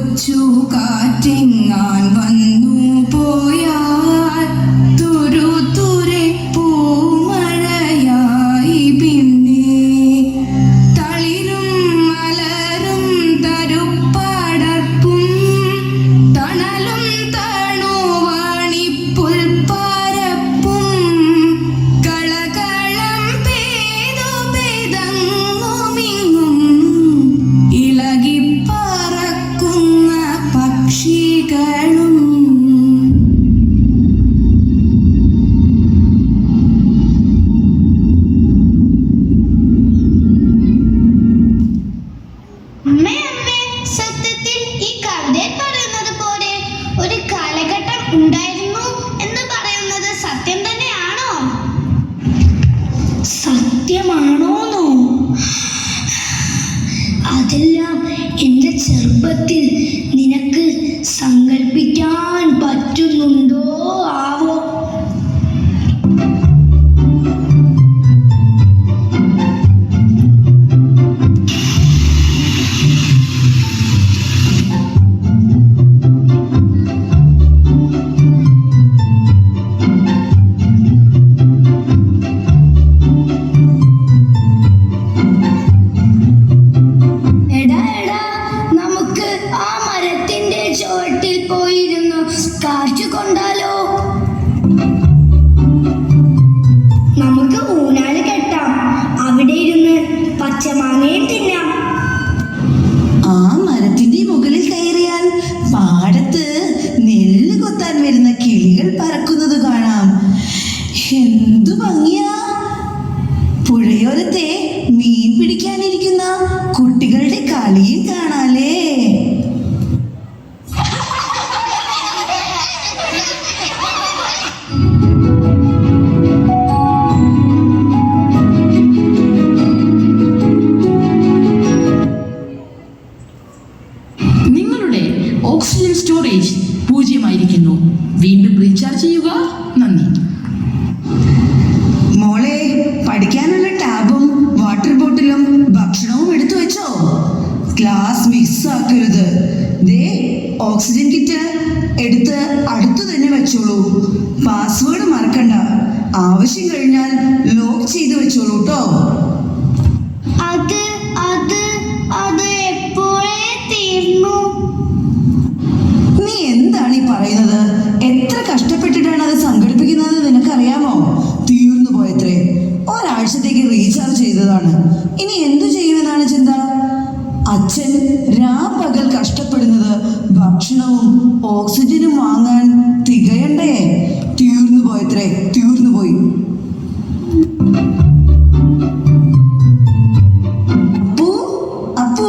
കൊച്ചു കാറ്റിങ്ങാൻ വന്നു. അമ്മേ അമ്മേ സത്യത്തിൽ ഈ കവിതയിൽ പറയുന്നത് പോലെ ഒരു കാലഘട്ടം ഉണ്ടായിരുന്നു എന്ന് പറയുന്നത് സത്യം തന്നെയാണോ? സത്യമാണോന്നോ? അതെല്ലാം എന്റെ ചെറുപ്പത്തിൽ നിനക്ക് സങ്കല്പിക്കാൻ ഓക്സിജൻ കിറ്റ് എടുത്ത് അടുത്തു തന്നെ വെച്ചോളൂ. പാസ്വേഡ് മറക്കണ്ട. ആവശ്യം കഴിഞ്ഞാൽ ലോക്ക് ചെയ്ത് വെച്ചോളൂ കേട്ടോ അത് അത് അത് എപ്പോഴേ തീർന്നു? നീ എന്താണ് ഈ പറയുന്നത്? എത്ര കഷ്ടപ്പെട്ടിട്ടാണ് അത് സംഘടിപ്പിക്കുന്നത് നിനക്കറിയാമോ? തീർന്നു പോയത്രേ. ഒരാഴ്ചത്തേക്ക് റീചാർജ് ചെയ്തതാണ്. ഇനി ഓക്സിജനും വാങ്ങാൻ തികയണ്ടേ? തീർന്നു പോയത്രേ തീർന്നു പോയി. അപ്പു അപ്പു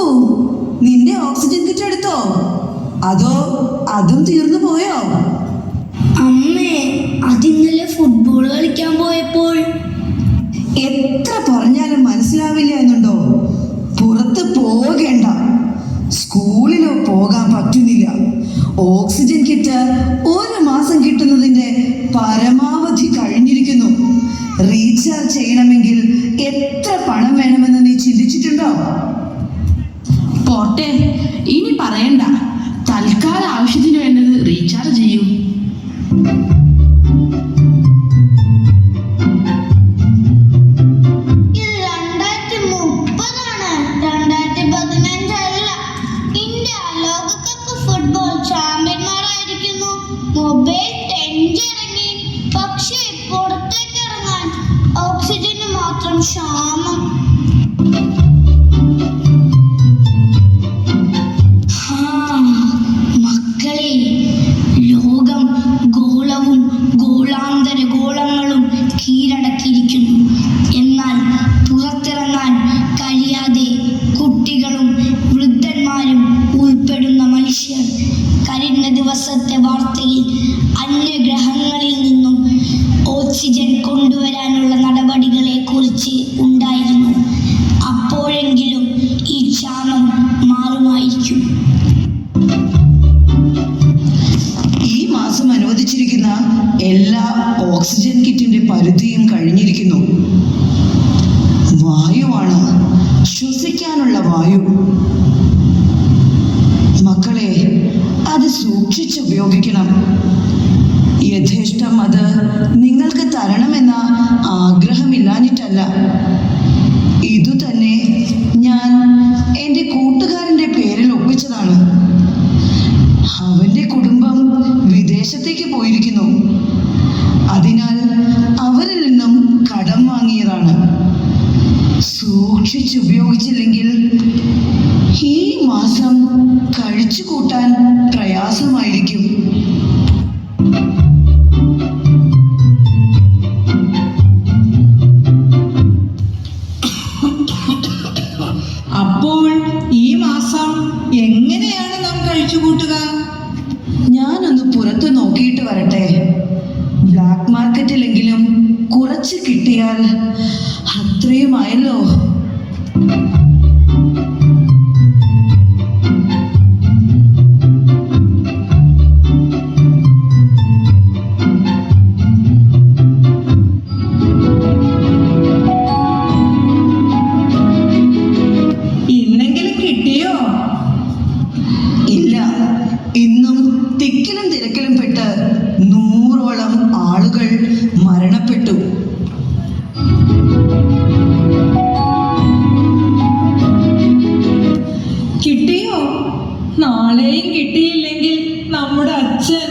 നിന്റെ ഓക്സിജൻ കിറ്റ് എടുത്തോ? അതോ അതും തീർന്നു പോയോ? അമ്മേ അതിന്നലെ ഫുട്ബോൾ കളിക്കാൻ പോയപ്പോൾ. എത്ര പറഞ്ഞാലും മനസ്സിലാവില്ല എന്നുണ്ടോ? പുറത്ത് പോകേണ്ട. സ്കൂളിലോ പോകാൻ പറ്റുന്നില്ല. ഓക്സിജൻ കിറ്റ് ഒരു മാസം കിട്ടുന്നതിന്റെ പരമാവധി കഴിഞ്ഞിരിക്കുന്നു. റീചാർജ് ചെയ്യണമെങ്കിൽ എത്ര പണം വേണമെന്ന് നീ ചിന്തിച്ചിട്ടുണ്ടോ? പോട്ടെ. Oh. സൂക്ഷിച്ച് ഉപയോഗിക്കണം. യഥേഷ്ടം അത് നിങ്ങൾക്ക് തരണമെന്ന ആഗ്രഹമില്ലാഞ്ഞിട്ടല്ല. ഇതുതന്നെ ഞാൻ എന്റെ കൂട്ടുകാരന്റെ പേരിൽ ഒപ്പിച്ചതാണ്. അവന്റെ കുടുംബം വിദേശത്തേക്ക് പോയിരിക്കുന്നു. അതിനാൽ നാം കഴിച്ചുകൂട്ടുക ഞാനൊന്ന് പുറത്ത് നോക്കിയിട്ട് വരട്ടെ. ബ്ലാക്ക് മാർക്കറ്റിലെങ്കിലും കുറച്ച് കിട്ടിയാൽ അത്രയുമായല്ലോ നാളെയും കിട്ടിയില്ലെങ്കിൽ നമ്മുടെ അച്ഛൻ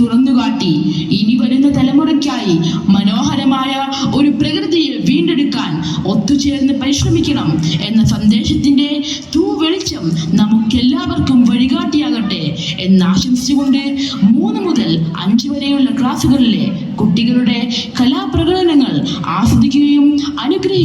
തുറന്നുകാട്ടി. ഇനി വരുന്ന തലമുറയ്ക്കായി മനോഹരമായ ഒരു പ്രകൃതിയെ വീണ്ടെടുക്കാൻ ഒത്തുചേർന്ന് പരിശ്രമിക്കണം എന്ന സന്ദേശത്തിന്റെ തൂവെളിച്ചം നമുക്കെല്ലാവർക്കും വഴികാട്ടിയാകട്ടെ എന്നാശംസിച്ചുകൊണ്ട് മൂന്ന് മുതൽ അഞ്ച് വരെയുള്ള ക്ലാസ്സുകളിലെ